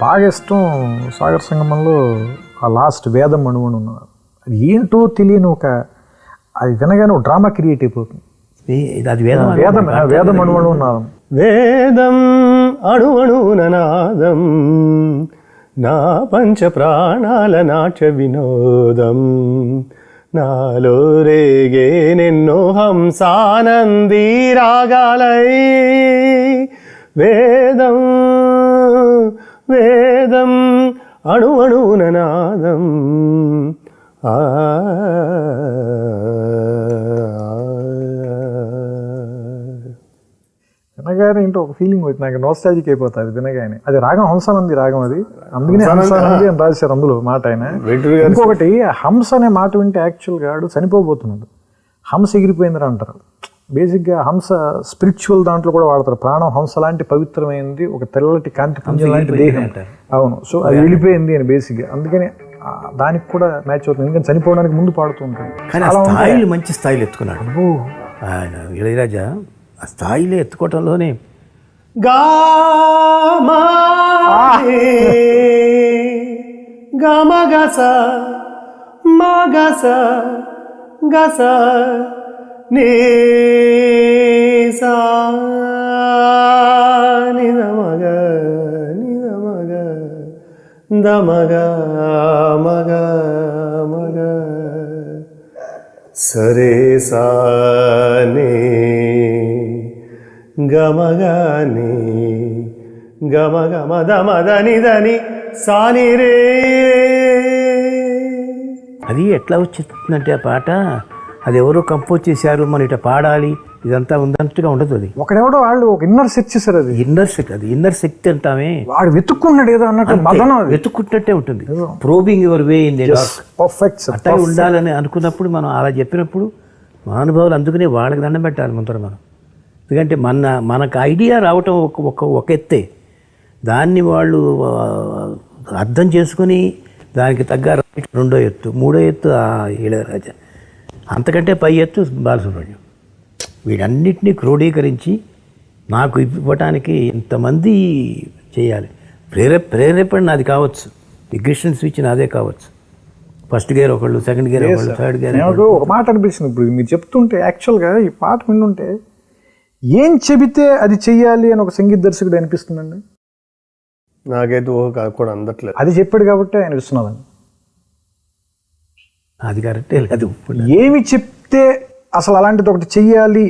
బాగా ఇష్టం సాగర్ సంగమంలో ఆ లాస్ట్ వేదం అణువును ఉన్నారు అది ఏంటో తెలియని ఒక అది వినగానే ఒక డ్రామా క్రియేట్ అయిపోతుంది. అది వేదం వేదం వేదం అణువణు వేదం అణువణుననాదం నా పంచ ప్రాణాల నాట్య వినోదం. నాలో రేగే నిన్నో హంసానందీ రాగాలై వేదం వేదం అణువణుననాదం ఆ వినగానే ఏంటో ఒక ఫీలింగ్ వచ్చింది నాకు నోస్టాజిక్ అయిపోతుంది వినగానే. అది రాగం హంసానంది రాగం అది. అందుకనే హంసానంది అని రాశారు అందులో మాట ఆయన. ఇంకొకటి హంస అనే మాట వింటే యాక్చువల్గా ఆడు చనిపోబోతున్నాడు. హంస ఎగిరిపోయిందని అంటారు. బేసిక్గా హంస స్పిరిచువల్ దాంట్లో కూడా వాడతారు. ప్రాణం హంస లాంటి పవిత్రమైంది ఒక తెల్లటి కాంతి పుంజం లాంటి దేహం. అవును. సో అది వెళ్ళిపోయింది అని బేసిక్గా. అందుకని దానికి కూడా మ్యాచ్ అవుతుంది. ఎందుకంటే చనిపోవడానికి ముందు పాడుతూ ఉంటాడు. కానీ స్థాయిలు మంచి స్థాయిలు ఎత్తుకున్నాడు. ఆయన ఇళయరాజా ఆ స్థాయిలో ఎత్తుకోవటంలోనే గమగస మగస గస నీసా నిదమగ నిదమగ దమగ మగ మగ సరే సాని గమగని గమ గమ దమ దని దని సాని రే అది ఎట్లా వచ్చిందంటే ఆ పాట? అది ఎవరో కంపోజ్ చేశారు మనం ఇట పాడాలి ఇదంతా ఉందన్నట్టుగా ఉండదు అది. ఒకడెవడో వాళ్ళు ఒక ఇన్నర్ సెర్చ్ చేశారు అది. ఇన్నర్ శక్తి అది ఇన్నర్ శక్తి అంటామే. వాడు వెతుక్కున్నాడు ఏదో అన్నట్టు మదనం అది. వెతుక్కుంటట్టే ఉంటుంది. Probing your way in perfect sir అట్లా ఉండాలని అనుకున్నప్పుడు మనం అలా చెప్పినప్పుడు మహానుభావులు అందుకనే వాళ్ళకి దండం పెట్టాలి ముందర మనం. ఎందుకంటే మన మనకు ఐడియా రావటం ఒక ఒక ఒక ఎత్తే. దాన్ని వాళ్ళు అర్థం చేసుకుని దానికి తగ్గ రెండో ఎత్తు మూడో ఎత్తు ఆ ఇళయరాజా అంతకంటే పై ఎత్తు బాలసుబ్రహ్మణ్యం. వీటన్నిటినీ క్రోడీకరించి నాకు ఇవ్వటానికి ఇంతమంది చేయాలి. ప్రేరేప ప్రేరేపణ నాది కావచ్చు. ఇగ్నిషన్ స్విచ్ నాదే కావచ్చు. ఫస్ట్ గేర్ ఒకళ్ళు సెకండ్ గేర్ ఒకళ్ళు థర్డ్ గేర్ నాకు ఒక మాట అనిపిస్తుంది ఇప్పుడు. మీరు చెప్తుంటే యాక్చువల్గా ఈ పాట వింటుంటే ఏం చెబితే అది చెయ్యాలి అని ఒక సంగీత దర్శకుడు అనిపిస్తుందండి? నాకైతే ఊహ కాదు కూడా అందట్లేదు. అది చెప్పాడు కాబట్టి ఆయన ఇస్తున్నదండి అది కరెక్టే లేదు. ఏమి చెప్తే అసలు అలాంటిది ఒకటి చెయ్యాలి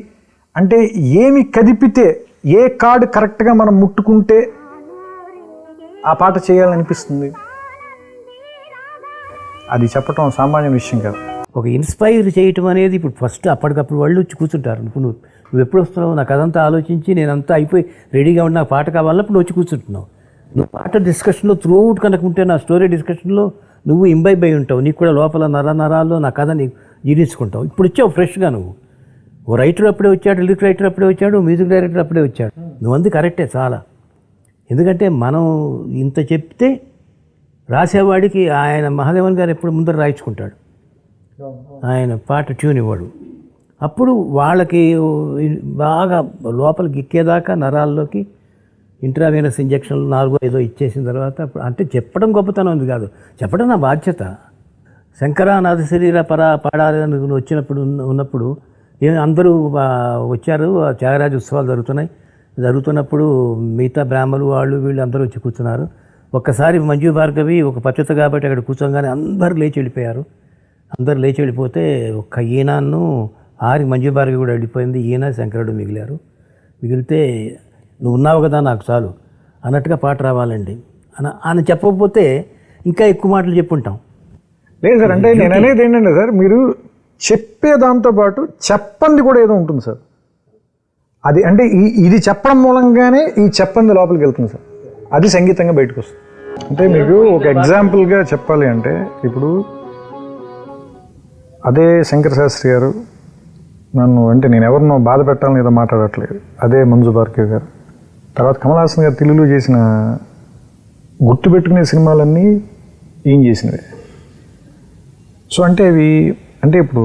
అంటే ఏమి కదిపితే ఏ కార్డు కరెక్ట్గా మనం ముట్టుకుంటే ఆ పాట చేయాలని అనిపిస్తుంది అది చెప్పటం సామాన్య విషయం కాదు. ఒక ఇన్స్పైర్ చేయటం అనేది ఇప్పుడు ఫస్ట్ అప్పటికప్పుడు వాళ్ళు వచ్చి కూర్చుంటారు. నువ్వు నువ్వు ఎప్పుడు వస్తున్నావు? నాకు అదంతా ఆలోచించి నేనంతా అయిపోయి రెడీగా ఉన్న పాట కావాలన్నప్పుడు వచ్చి కూర్చుంటున్నావు. నువ్వు పాట డిస్కషన్లో త్రూ అవుట్ కనుక ఉంటే నా స్టోరీ డిస్కషన్లో నువ్వు ఇంబైబ్ అయి ఉంటావు నీకు కూడా లోపల నర నరాల్లో నా కథ నీకు జీర్ణించుకుంటావు. ఇప్పుడు వచ్చావు ఫ్రెష్గా నువ్వు. ఓ రైటర్ అప్పుడే వచ్చాడు లిరిక్ రైటర్ అప్పుడే వచ్చాడు మ్యూజిక్ డైరెక్టర్ అప్పుడే వచ్చాడు. నువ్వు అంది కరెక్టే చాలా. ఎందుకంటే మనం ఇంత చెప్తే రాసేవాడికి ఆయన మహాదేవన్ గారు ఎప్పుడు ముందర రాయించుకుంటాడు. ఆయన పాట ట్యూన్ ఇవ్వడు. అప్పుడు వాళ్ళకి బాగా లోపలికి ఎక్కేదాకా నరాల్లోకి ఇంట్రావీనస్ ఇంజక్షన్లు నాలుగో ఐదో ఇచ్చేసిన తర్వాత అప్పుడు అంటే చెప్పడం గొప్పతనం ఉంది కాదు. చెప్పడం నా బాధ్యత. శంకరానాథ శరీర పరా పాడాలని వచ్చినప్పుడు ఉన్నప్పుడు ఏ అందరూ వచ్చారు. త్యాగరాజ ఉత్సవాలు జరుగుతున్నాయి. జరుగుతున్నప్పుడు మిగతా బ్రాహ్మలు వాళ్ళు వీళ్ళు అందరూ వచ్చి కూర్చున్నారు. ఒక్కసారి మంజు భార్గవి ఒక పచ్చత కాబట్టి అక్కడ కూర్చోగానే అందరూ లేచి వెళ్ళిపోయారు. అందరూ లేచి వెళ్ళిపోతే ఒక్క ఈనాను ఆరి మంజు భార్గవి కూడా వెళ్ళిపోయింది. ఈయన శంకరుడు మిగిలారు. మిగిలితే నువ్వు ఉన్నావు కదా నాకు చాలు. అన్నట్టుగా పాట రావాలండి. అని ఆయన చెప్పకపోతే ఇంకా ఎక్కువ మాటలు చెప్పుంటాం. లేదు సార్ అంటే నేను అనేది ఏంటంటే సార్ మీరు చెప్పే దాంతో పాటు చెప్పంది కూడా ఏదో ఉంటుంది సార్. అది అంటే ఈ ఇది చెప్పడం మూలంగానే ఈ చెప్పంది లోపలికి వెళ్తుంది సార్. అది సంగీతంగా బయటకు వస్తుంది. అంటే మీకు ఒక ఎగ్జాంపుల్గా చెప్పాలి అంటే ఇప్పుడు అదే శంకర శాస్త్రి గారు నన్ను అంటే నేను ఎవరినో బాధ పెట్టాలని ఏదో మాట్లాడట్లేదు. అదే మంజు భార్గవ్ గారు. తర్వాత కమల్ హాసన్ గారు తెలుగులో చేసిన గుర్తుపెట్టుకునే సినిమాలన్నీ ఏం చేసినవే? సో అంటే అవి అంటే ఇప్పుడు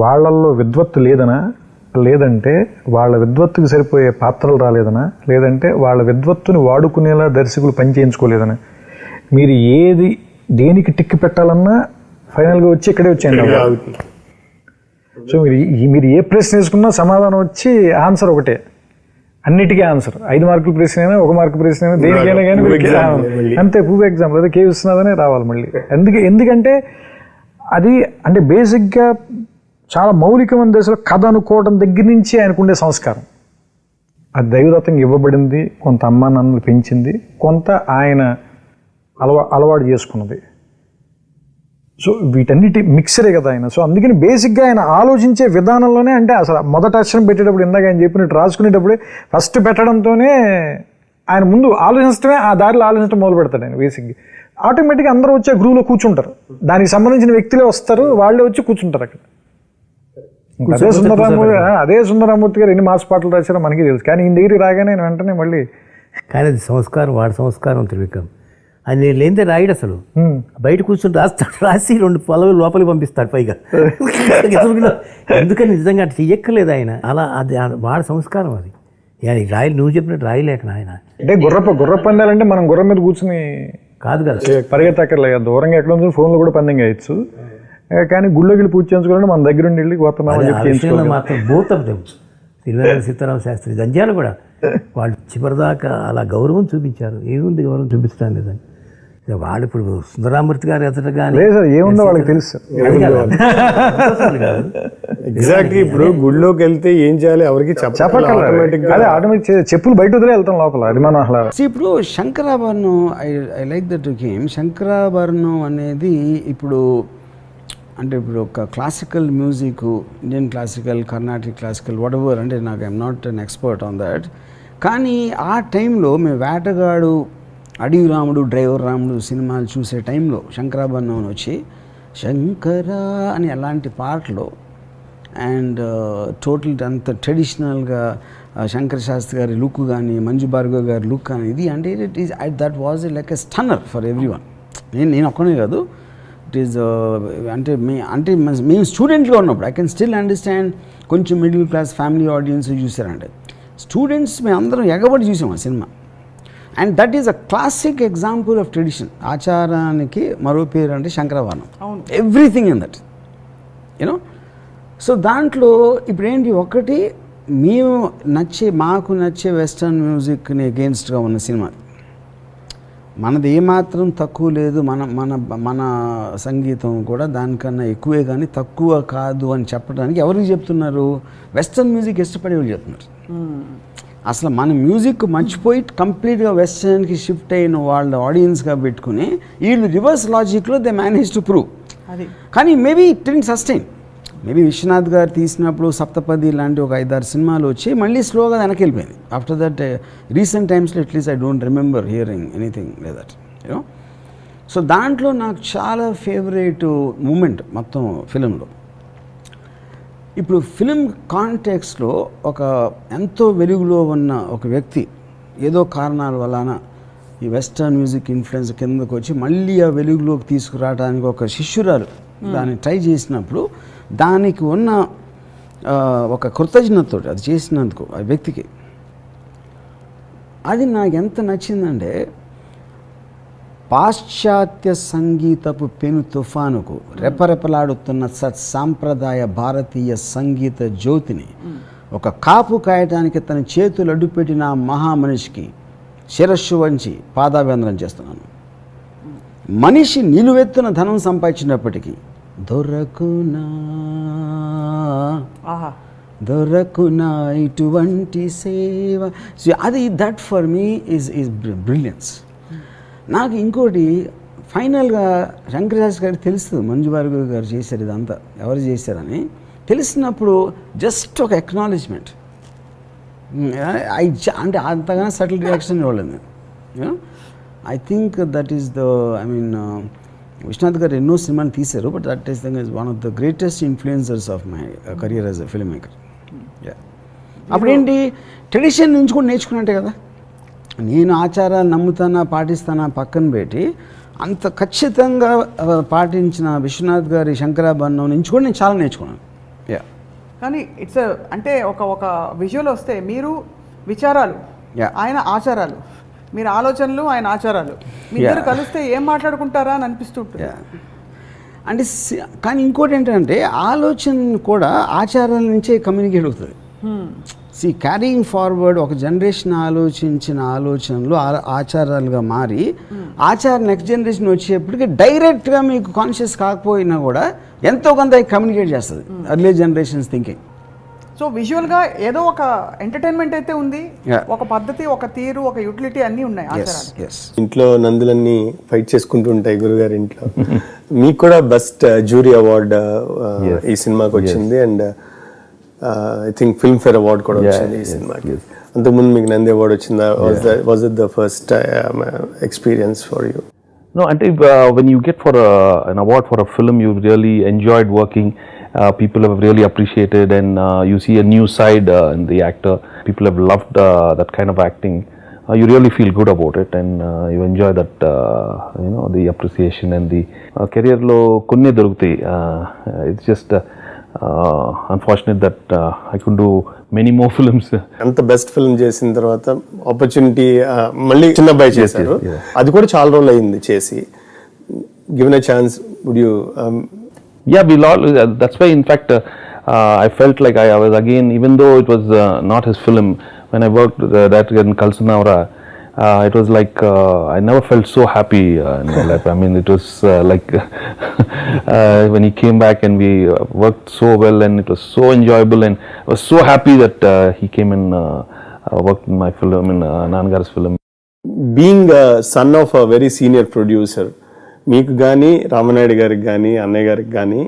వాళ్ళల్లో విద్వత్తు లేదనా? లేదంటే వాళ్ళ విద్వత్తుకి సరిపోయే పాత్రలు రాలేదనా? లేదంటే వాళ్ళ విద్వత్తుని వాడుకునేలా దర్శకులు పని చేయించుకోలేదనా? మీరు ఏది దేనికి టిక్ పెట్టాలన్నా ఫైనల్గా వచ్చి ఇక్కడే వచ్చేయండి. సో మీరు మీరు ఏ ప్రశ్న వేసుకున్నా సమాధానం వచ్చి ఆన్సర్ ఒకటే. అన్నిటికీ ఆన్సర్ ఐదు మార్కుల ప్రశ్న అయినా ఒక మార్కు ప్రశ్న అయినా దేనికైనా కానీ. అంతే ప్రూఫ్ ఎగ్జాంపుల్ అదే కే విశ్వనాథనే రావాలి మళ్ళీ. ఎందుకు ఎందుకంటే అది అంటే బేసిక్గా చాలా మౌలికమైన దశలో కథ అనుకోవడం దగ్గర నుంచి ఆయనకుండే సంస్కారం. అది దైవదత్తంగా ఇవ్వబడింది కొంత అమ్మా నాన్నలు పెంచింది కొంత ఆయన అలవా అలవాటు చేసుకున్నది. సో వీటన్నిటి మిక్సరే కదా ఆయన. సో అందుకని బేసిక్గా ఆయన ఆలోచించే విధానంలోనే అంటే అసలు మొదట అక్షరం పెట్టేటప్పుడు ఇందాక ఆయన చెప్పినట్టు రాసుకునేటప్పుడే ఫస్ట్ పెట్టడంతోనే ఆయన ముందు ఆలోచించడమే ఆ దారిలో ఆలోచించడం మొదలు పెడతాడు ఆయన బేసిక్గా ఆటోమేటిక్గా అందరూ వచ్చే గ్రూవ్లో కూర్చుంటారు. దానికి సంబంధించిన వ్యక్తులే వస్తారు వాళ్ళే వచ్చి కూర్చుంటారు అక్కడ. అదే సుందరరామూర్తి అదే సుందరరామూర్తి గారు ఎన్ని మాస్ పాటలు రాశారో మనకి తెలుసు. కానీ ఈ దగ్గరికి రాగానే వెంటనే మళ్ళీ కానీ అది సంస్కారం వాడి సంస్కారం త్రివిక్రమ్ అది నేను లేనిదే రాయడు అసలు. "హ్మ్, బయట కూర్చొని రాస్తాడు రాసి రెండు పొలవి లోపలికి పంపిస్తాడు పైగా. ఎందుకని నిజంగా అట్లా చెయ్యక్కర్లేదు ఆయన. అలా అది వాడి సంస్కారం అది. ఆయన రాయి నువ్వు చెప్పినట్టు రాయలేక ఆయన అంటే గుర్రప గుర్ర పందాలంటే మనం గుర్రం మీద కూర్చుని కాదు కదా. పరిగెత్తక్కర్లేదు. దూరంగా ఎక్కడ ఉంది ఫోన్లో కూడా పందెం వేయచ్చు ఏ, కానీ గుళ్ళోకి వెళ్ళి పూజ చేయించుకోవాలంటే మన దగ్గర ఉండి వెళ్ళి చేయించుకోవాలి. మాత్రం భూతం సిరివేల సీతారామ శాస్త్రి జంజాలు కూడా. వాళ్ళు చివరిదాకా అలా గౌరవం చూపించారు. ఏముంది గౌరవం చూపించడం లేదని. వాళ్ళు ఇప్పుడు సుందరామూర్తి గారు ఎతట కానీ లేదు సార్ ఏముందో వాళ్ళకి తెలుసు. ఎగ్జాక్ట్లీ ఇప్పుడు గుడిలోకి వెళ్తే ఏం చేయాలి? ఎవరికి చెప్పాలి ఆటోమేటిక్ అదే ఆటోమేటిక్ చెప్పులు బయట వదిలే వెళ్తాం లోపల అది మనం అసలు See, ఇప్పుడు Shankarabharanam I I like that game Shankarabharanam అనేది ఇప్పుడు అంటే ఇప్పుడు ఒక classical music Indian classical Carnatic classical whatever అంటే నాకు I'm not an expert on that కానీ ఆ టైంలో మేము వేటగాడు అడవి రాముడు డ్రైవర్ రాముడు సినిమాలు చూసే టైంలో శంకరాభరణం అని వచ్చి శంకరా అని అలాంటి పాటలు అండ్ టోటల్ అంత ట్రెడిషనల్గా శంకర శాస్త్రి గారి లుక్ కానీ మంజు భార్గవ్ గారి లుక్ కానీ ఇది అంటే it is that was like a stunner for everyone నేను నేను ఒక్కనే కాదు. ఇట్ ఈస్ అంటే మీ అంటే మేము స్టూడెంట్గా ఉన్నప్పుడు ఐ కెన్ స్టిల్ అండర్స్టాండ్ కొంచెం మిడిల్ క్లాస్ ఫ్యామిలీ ఆడియన్స్ చూసారంటే. స్టూడెంట్స్ మేము అందరం ఎగబడి చూసాం ఆ cinema. And that is a classic example of tradition ఆచారానికి మరో పేరు అంటే Shankaravarnam everything in that you know so దాంట్లో ఇప్పుడు ఏంటి? ఒకటి మేము నచ్చే మాకు నచ్చే వెస్టర్న్ మ్యూజిక్ని అగేన్స్ట్గా ఉన్న సినిమా. మనది ఏమాత్రం తక్కువ లేదు. మన మన మన సంగీతం కూడా దానికన్నా ఎక్కువే కానీ తక్కువ కాదు అని చెప్పడానికి ఎవరికి చెప్తున్నారు? వెస్టర్న్ మ్యూజిక్ ఇష్టపడే వాళ్ళు చెప్తున్నారు. అసలు మన మ్యూజిక్ మర్చిపోయి కంప్లీట్గా వెస్టర్న్కి షిఫ్ట్ అయిన వాళ్ళ ఆడియన్స్గా పెట్టుకుని వీళ్ళు రివర్స్ లాజిక్లో దే మేనేజ్ టు ప్రూవ్. కానీ maybe it sustain maybe Vishwanath garu తీసినప్పుడు సప్తపది లాంటి ఒక ఐదారు సినిమాలు వచ్చి మళ్ళీ స్లోగా వెనక్కి వెళ్ళిపోయింది ఆఫ్టర్ దట్ రీసెంట్ టైమ్స్లో at least I don't remember hearing anything that you know so దాంట్లో నాకు చాలా ఫేవరెట్ మూమెంట్ మొత్తం ఫిలింలో ఇప్పుడు ఫిలిం కాంటెక్స్లో ఒక ఎంతో వెలుగులో ఉన్న ఒక వ్యక్తి ఏదో కారణాల వలన ఈ వెస్టర్న్ మ్యూజిక్ ఇన్ఫ్లుయెన్స్ కిందకు వచ్చి మళ్ళీ ఆ వెలుగులోకి తీసుకురావడానికి ఒక శిష్యురాలు దాన్ని ట్రై చేసినప్పుడు దానికి ఉన్న ఒక కృతజ్ఞతతో అది చేసినందుకు ఆ వ్యక్తికి. అది నాకు ఎంత నచ్చిందంటే పాశ్చాత్య సంగీతపు పెను తుఫానుకు రెపరెపలాడుతున్న సత్ సాంప్రదాయ భారతీయ సంగీత జ్యోతిని ఒక కాపు కాయటానికి తన చేతులు అడ్డుపెట్టిన మహామనిషికి శిరస్సు వంచి పాదాభివందనం చేస్తున్నాను. మనిషి నిలువెత్తున ధనం సంపాదించినప్పటికీ దొరకునా దొరకునా ఇటువంటి సేవ. అది that for me is is brilliance. నాకు ఇంకోటి ఫైనల్గా శంకరదాస్ గారికి తెలుస్తుంది మంజు భార్గవ్ గారు చేశారు ఇదంతా ఎవరు చేశారని. తెలిసినప్పుడు జస్ట్ ఒక ఎక్నాలజ్మెంట్ ఐ అంటే అంతగానో సటిల్ రియాక్షన్ ఇవ్వలేదు. I think that is the I mean Vishwanath garu ఎన్నో సినిమాలు తీశారు but that is thing is one of the greatest influencers of my career as a filmmaker. అప్పుడేంటి ట్రెడిషన్ నుంచి కూడా నేర్చుకున్నట్టే కదా. నేను ఆచారాలు నమ్ముతానా పాటిస్తానా పక్కన పెట్టి అంత ఖచ్చితంగా పాటించిన విశ్వనాథ్ గారి శంకరాభరణం నుంచి కూడా నేను చాలా నేర్చుకున్నాను. యా కానీ ఇట్స్ అంటే ఒక ఒక విజువల్ వస్తే మీరు విచారాలు. ఆయన ఆచారాలు మీరు ఆలోచనలు ఆయన ఆచారాలు మీ ఇద్దరు Yeah. కలిస్తే ఏం మాట్లాడుకుంటారా అని అనిపిస్తుంటుంది అంటే కానీ ఇంకోటి ఏంటంటే ఆలోచన కూడా ఆచారాల నుంచే కమ్యూనికేట్ అవుతుంది. సి క్యారీయింగ్ ఫార్వర్డ్ ఒక జనరేషన్ ఆలోచించిన ఆలోచనలు ఆ- ఆచారాలుగా మారి ఆచార నెక్స్ట్ జనరేషన్ వచ్చేప్పటికి డైరెక్ట్గా మీకు కాన్షియస్ కాకపోయినా కూడా ఎంతో కొంత కమ్యూనికేట్ చేస్తుంది. అర్లీ జనరేషన్స్ థింకింగ్ సో విజువల్గా ఏదో ఒక ఎంటర్టైన్మెంట్ అయితే ఉంది. ఒక పద్ధతి ఒక తీరు ఒక యూటిలిటీ అన్నీ ఉన్నాయి ఇంట్లో నందులన్నీ ఫైట్ చేసుకుంటూ ఉంటాయి గురుగారి ఇంట్లో. మీకు కూడా బెస్ట్ జ్యూరీ అవార్డ్ ఈ సినిమాకి వచ్చింది. And I think filmfare award కూడా వచ్చింది ఈ సినిమాకి అంతకుముందు మీకు నంది అవార్డ్ వచ్చిందా was it the first experience for you No, if, uh, when you get for a, an award for a film, you've really enjoyed working. Uh, people have really appreciated, and uh, you see a new side uh, in the actor. People have loved uh, that kind of acting. Uh, you really feel good about it, and uh, you enjoy that, uh, you know, the appreciation and the uh, career lo kunne dorugtayi. Uh, it's just uh, unfortunate that I could do many more films అంత best film చేసిన తర్వాత opportunity uh, మళ్ళీ చిన్న అబ్బాయి చేశారు. అది కూడా చాలా రోజులు అయింది చేసి. Given a chance would you yeah be Lal that's why in fact I felt like I was again even though it was not his film when I work director గారిని కలిసినవరా uh, uh, it was like uh, I never felt so happy uh, in my life. I mean, it was uh, like uh, when he came back and we uh, worked so well, and it was so enjoyable, and I was so happy that uh, he came and uh, uh, worked in my film, in uh, Nangar's film. Being son of a very senior producer మీకు కానీ రామనాయుడు గారికి కానీ అన్నయ్య గారికి కానీ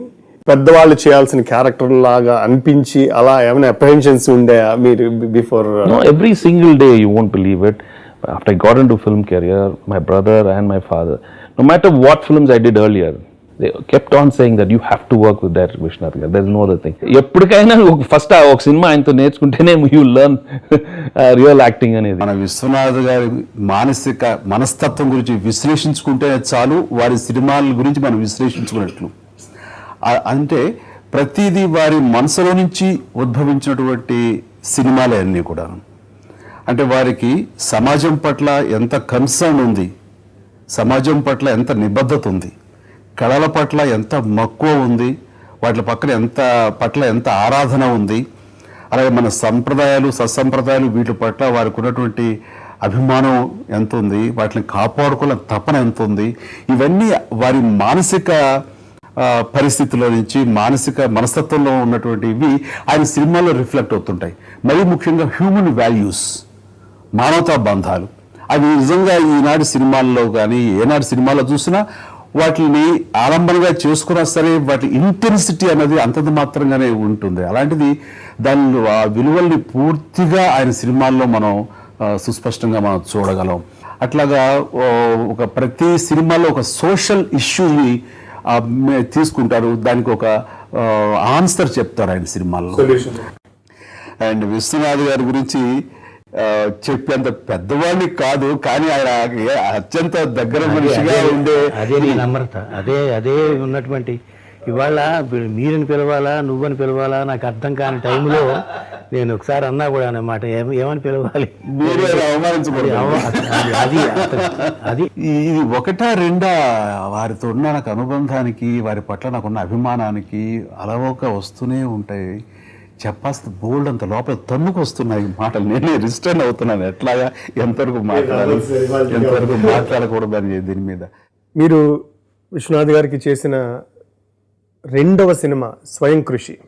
పెద్దవాళ్ళు చేయాల్సిన character లాగా అనిపించి అలా ఏమైనా అప్రహెన్షన్స్ ఉండేయా మీరు before No, every single day, you won't believe it. After I got into film career, my brother and my father, no matter what films I did earlier, they kept on saying that you have to work with that Vishnath గారు there's no other thing. ఎప్పటికైనా first ఆ ఒక cinema ఆయనతో నేర్చుకుంటేనే you learn real acting అనేది మన విశ్వనాథ్ గారి మానసిక మనస్తత్వం గురించి విశ్లేషించుకుంటే చాలు వారి సినిమాల గురించి మనం విశ్లేషించుకున్నట్లు అంటే ప్రతిదీ వారి మనసులో నుంచి ఉద్భవించినటువంటి సినిమాలే అన్నీ కూడా అంటే వారికి సమాజం పట్ల ఎంత కన్సర్న్ ఉంది సమాజం పట్ల ఎంత నిబద్ధత ఉంది కళల పట్ల ఎంత మక్కువ ఉంది వాటి పక్కన ఎంత పట్ల ఎంత ఆరాధన ఉంది అలాగే మన సంప్రదాయాలు సత్సంప్రదాయాలు వీటి పట్ల వారికి ఉన్నటువంటి అభిమానం ఎంత ఉంది వాటిని కాపాడుకోవాలని తపన ఎంత ఉంది ఇవన్నీ వారి మానసిక పరిస్థితుల్లో నుంచి మానసిక మనస్తత్వంలో ఉన్నటువంటి ఇవి ఆయన సినిమాలో రిఫ్లెక్ట్ అవుతుంటాయి. మరీ ముఖ్యంగా హ్యూమన్ వాల్యూస్. మానవతా బంధాలు. అవి నిజంగా ఈనాటి సినిమాల్లో కానీ ఏనాటి సినిమాల్లో చూసినా వాటిని ఆలంబనగా చేసుకున్నా సరే వాటి ఇంటెన్సిటీ అనేది అంతంత మాత్రంగానే ఉంటుంది. అలాంటిది దాని ఆ విలువల్ని పూర్తిగా ఆయన సినిమాల్లో మనం సుస్పష్టంగా మనం చూడగలం. అట్లాగా ఒక ప్రతి సినిమాలో ఒక సోషల్ ఇష్యూని తీసుకుంటారు. దానికి ఒక ఆన్సర్ చెప్తారు ఆయన సినిమాల్లో. అండ్ విశ్వనాథ్ గారి గురించి చెప్పేంత పెద్దవాడిని కాదు కానీ ఆయన అత్యంత దగ్గర మనిషిగా ఉండే అదే నీ నమ్రత అదే అదే ఉన్నటువంటి ఇవాళ మీరని పిలవాలా నువ్వని పిలవాలా నాకు అర్థం కాని టైంలో నేను ఒకసారి అన్నా కూడా అన్నమాట ఏమ- ఏమని పిలవాలి. అది అది- ఇది ఒకటా రెండా? వారితో ఉన్న నాకు అనుబంధానికి వారి పట్ల నాకున్న అభిమానానికి అలవోక వస్తూనే ఉంటాయి. చెప్పాల్సిన బోల్డ్ అంత లోపల తన్నుకు వస్తున్నాయి ఈ మాటలు. నేనే రిస్టర్న్ అవుతున్నాను. ఎట్లాగా? ఎంతవరకు మాట్లాడాలి? ఎంతవరకు మాట్లాడకూడదు అని దీని మీద. మీరు విశ్వనాథ్ గారికి చేసిన రెండవ సినిమా స్వయం కృషి.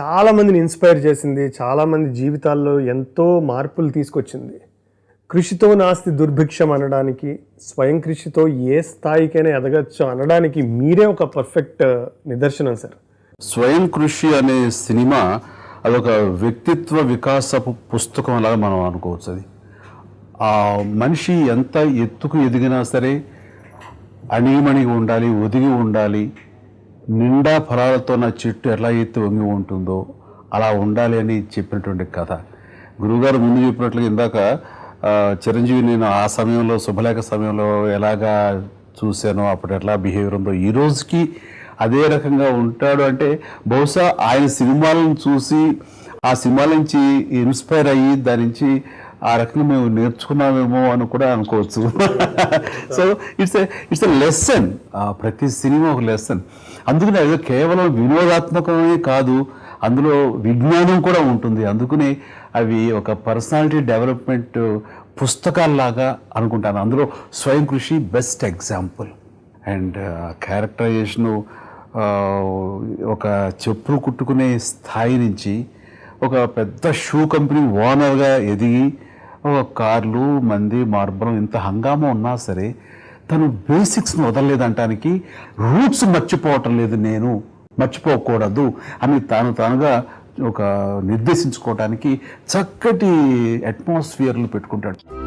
చాలా మందిని ఇన్స్పైర్ చేసింది చాలా మంది జీవితాల్లో ఎంతో మార్పులు తీసుకొచ్చింది. కృషితో నాస్తి దుర్భిక్షం అనడానికి స్వయం కృషితో ఏ స్థాయికైనా ఎదగచ్చు అనడానికి మీరే ఒక పర్ఫెక్ట్ నిదర్శనం సార్. స్వయం కృషి అనే సినిమా అదొక వ్యక్తిత్వ వికాసపు పుస్తకం లాగా మనం అనుకోవచ్చు అది. ఆ మనిషి ఎంత ఎత్తుకు ఎదిగినా సరే అణిగిమణిగి ఉండాలి ఒదిగి ఉండాలి నిండా ఫలాలతో నా చెట్టు ఎలా ఎత్తి వంగి ఉంటుందో అలా ఉండాలి అని చెప్పినటువంటి కథ. గురువుగారు ముందు చెప్పినట్లుగా ఇందాక చిరంజీవి నేను ఆ సమయంలో శుభలేఖ సమయంలో ఎలాగా చూశానో అప్పుడు ఎట్లా బిహేవియర్ ఉందో ఈ రోజుకి అదే రకంగా ఉంటాడు అంటే బహుశా ఆయన సినిమాలను చూసి ఆ సినిమాల నుంచి ఇన్స్పైర్ అయ్యి దాని నుంచి ఆ రకంగా మేము నేర్చుకున్నామేమో అని కూడా అనుకోవచ్చు. So it's it's a lesson ప్రతి సినిమా ఒక లెసన్ అందుకనే అది కేవలం వినోదాత్మకమే కాదు అందులో విజ్ఞానం కూడా ఉంటుంది. అందుకనే అవి ఒక పర్సనాలిటీ డెవలప్మెంట్ పుస్తకాల్లాగా అనుకుంటాను. అందులో స్వయం కృషి బెస్ట్ ఎగ్జాంపుల్. అండ్ క్యారెక్టరైజేషను ఒక చెప్పులు కుట్టుకునే స్థాయి నుంచి ఒక పెద్ద షూ కంపెనీ ఓనర్గా ఎదిగి ఒక కార్లు మంది మార్బలం ఇంత హంగామా ఉన్నా సరే తను బేసిక్స్ని వదలలేదంటానికి రూట్స్ మర్చిపోవటం లేదు నేను. మర్చిపోకూడదు అని తాను తానుగా ఒక నిర్దేశించుకోవడానికి చక్కటి అట్మాస్ఫియర్లు పెట్టుకుంటాడు.